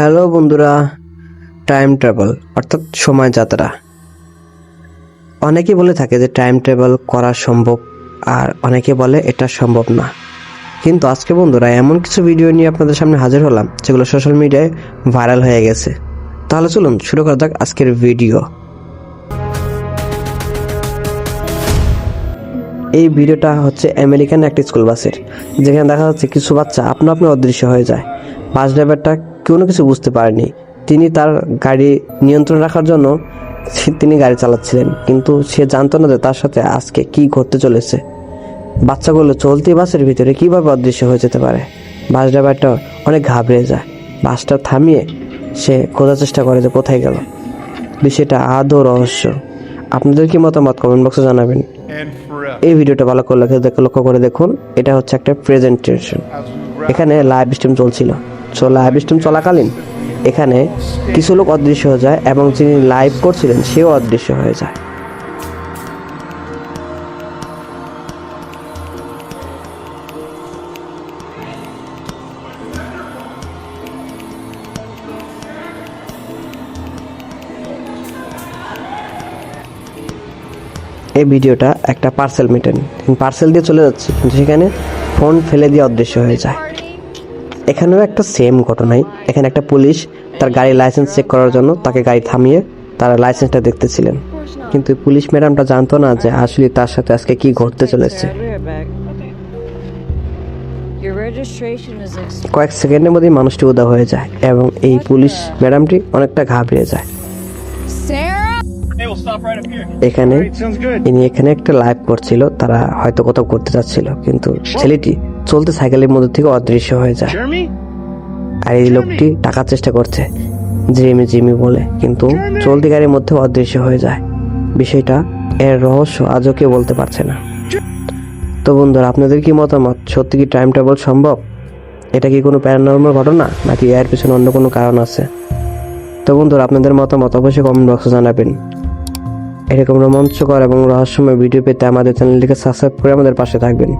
Hello বন্ধুরা time travel অর্থাৎ সময় যাত্রা। অনেকে বলে থাকে যে টাইম ট্রাভেল করা সম্ভব, আর অনেকে বলে এটা সম্ভব না। কিন্তু আজকে বন্ধুরা, এমন কিছু ভিডিও নিয়ে আপনাদের সামনে হাজির হলাম, যেগুলো সোশ্যাল মিডিয়ায় ভাইরাল হয়ে গেছে। তাহলে চলুন শুরু করা যাক আজকের ভিডিও এই ভিডিওটা হচ্ছে আমেরিকান একটি স্কুল বাসের যেখানে দেখা যাচ্ছে কিছু বাচ্চা আপনা আপনি অদৃশ্য হয়ে যায়। বাস ড্রাইভারটা কোনো কিছু বুঝতে পারেনি। তিনি তার গাড়ি নিয়ন্ত্রণ রাখার জন্য তিনি গাড়ি চালাচ্ছিলেন। কিন্তু সে জানতো না যে তার সাথে আজকে কি ঘটতে চলেছে। বাচ্চাগুলো চলতি বাসের ভিতরে কীভাবে অদৃশ্য হয়ে যেতে পারে? বাস ড্রাইভারটা অনেক ঘাবড়ে যায়। বাসটা থামিয়ে সে খোঁজার চেষ্টা করে যে কোথায় গেল। বিষয়টা আদৌ রহস্য। আপনাদের কি মতামত কমেন্ট বক্সে জানাবেন। এই ভিডিওটা ভালো করে লক্ষ্য করে দেখুন। এটা হচ্ছে একটা প্রেজেন্টেশন এখানে লাইভ স্ট্রিম চলছিল। সো লাইভ চলাকালীন, এখানে কিছু লোক অদৃশ্য হয়ে যায় এবং যিনি লাইভ করছিলেন, সেও অদৃশ্য হয়ে যায়। এই ভিডিওটা একটা পার্সেল মিটেন পার্সেল দিয়ে চলে যাচ্ছে, কিন্তু সেখানে ফোন ফেলে দিয়ে অদৃশ্য হয়ে যায়। এখানেও একটা সেম ঘটনাই। এখানে একটা পুলিশ তার গাড়ির লাইসেন্স চেক করার জন্য তাকে গাড়ি থামিয়ে তার লাইসেন্সটা দেখতেছিলেন। কিন্তু পুলিশ ম্যাডামটা জানতো না যে আসলে তার সাথে আজকে কি ঘটতে চলেছে। কয়েক সেকেন্ডের মধ্যেই মানুষটি উদা হয়ে যায় এবং এই পুলিশ ম্যাডামটি অনেকটা ঘাবড়িয়ে যায়। এখানে ইনি এখানে একটা লাইভ করছিল তারা হয়তো কোথাও করতে যাচ্ছিল কিন্তু ছেলেটি চলতে সাইকেলের মধ্যে থেকে অদৃশ্য হয়ে যায়। আর এই লোকটি টাকার চেষ্টা করছে জিমি জিমি বলে কিন্তু চলতি গাড়ির মধ্যে অদৃশ্য হয়ে যায়। বিষয়টা এর রহস্য আজও কেউ বলতে পারছে না। তো বন্ধুরা আপনাদের কি মতামত? সত্যি কি টাইম ট্রাভেল সম্ভব? এটা কি কোনো প্যারানর্মাল ঘটনা নাকি এর পিছনে অন্য কোনো কারণ আছে? তো বন্ধুরা আপনাদের মতামত অবশ্যই কমেন্ট বক্সে জানাবেন। এরকম রোমাঞ্চকর এবং রহস্যময় ভিডিও পেতে আমাদের চ্যানেলটিকে সাবস্ক্রাইব করে আমাদের পাশে থাকবেন।